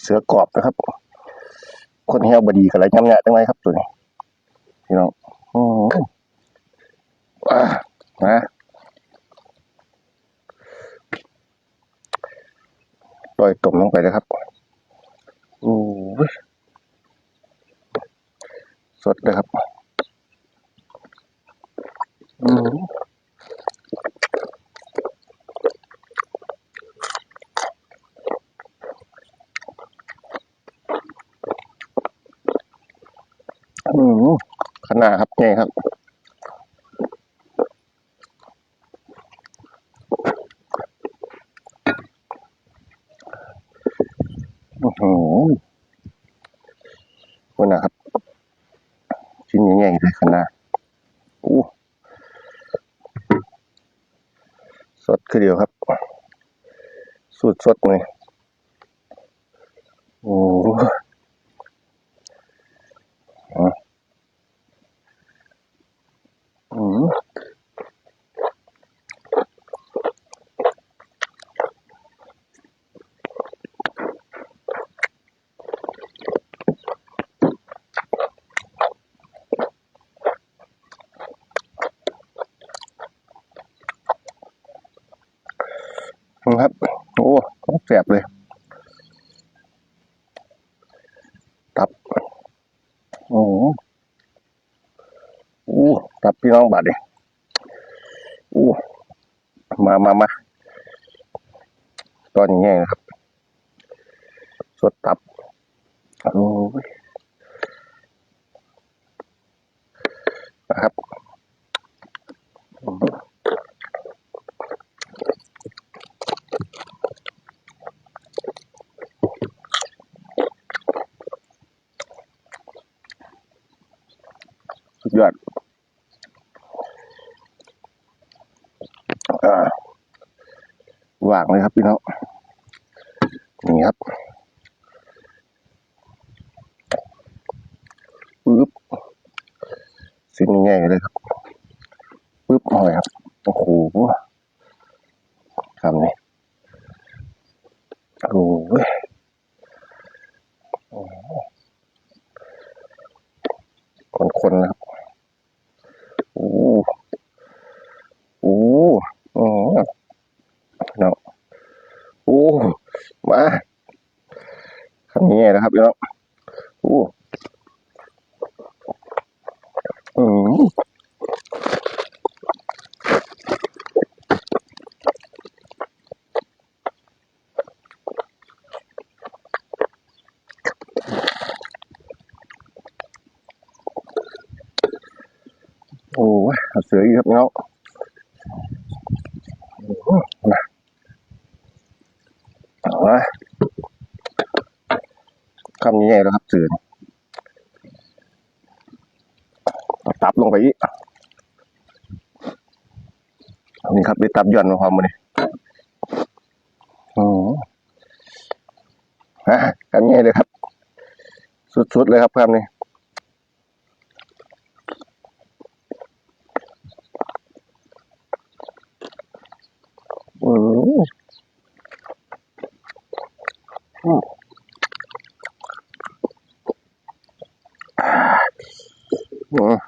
เสือกรอบนะครับ คนเหี่ยวบดีกันไรย้ำเนี่ยจังไรครับตัวนี้พี่น้องอืมอะนะปล่อยตุ่มลงไปเลยครับอู้ยสดเลยครับ อืม อืมขนาดครับไงครับอื้อหือคุณนะครับ ชิ้นใหญ่ๆเลยขนาดอู้สดคือเดียวครับ สูตรสดเลยโอ้อะอืม นะครับ โอ้แสบเลย ตับ โอ้โหอู้ตับพี่น้องบาดเลยอู้มามามาตอนนี้นะครับ สดตับโอ้นะครับอืมสุดยอดอ่า วางเลยครับพี่น้องนี่ครับปึ๊บสิ้นง่ายเลยครับปึ๊บหน่อยครับโอ้โหคำนี้โอ้ยโอ้โหคนๆนะครับ โอ้โอ้โอ้เนาะโอ้ มาคำนี้นะครับพี่น้อง โอ้อืมโอ้ยเอาเสืออีก ครับพี่น้งโอ้โหมาเอาละคำนี้แล้วครับเสือนี่อตับลงไปอีกนี่ครับได้ตับหย่อนมาความมาเนี่ยอืมฮะคำนี้เลยครับ สุดๆเลยครับคำนี้อืมอืม well,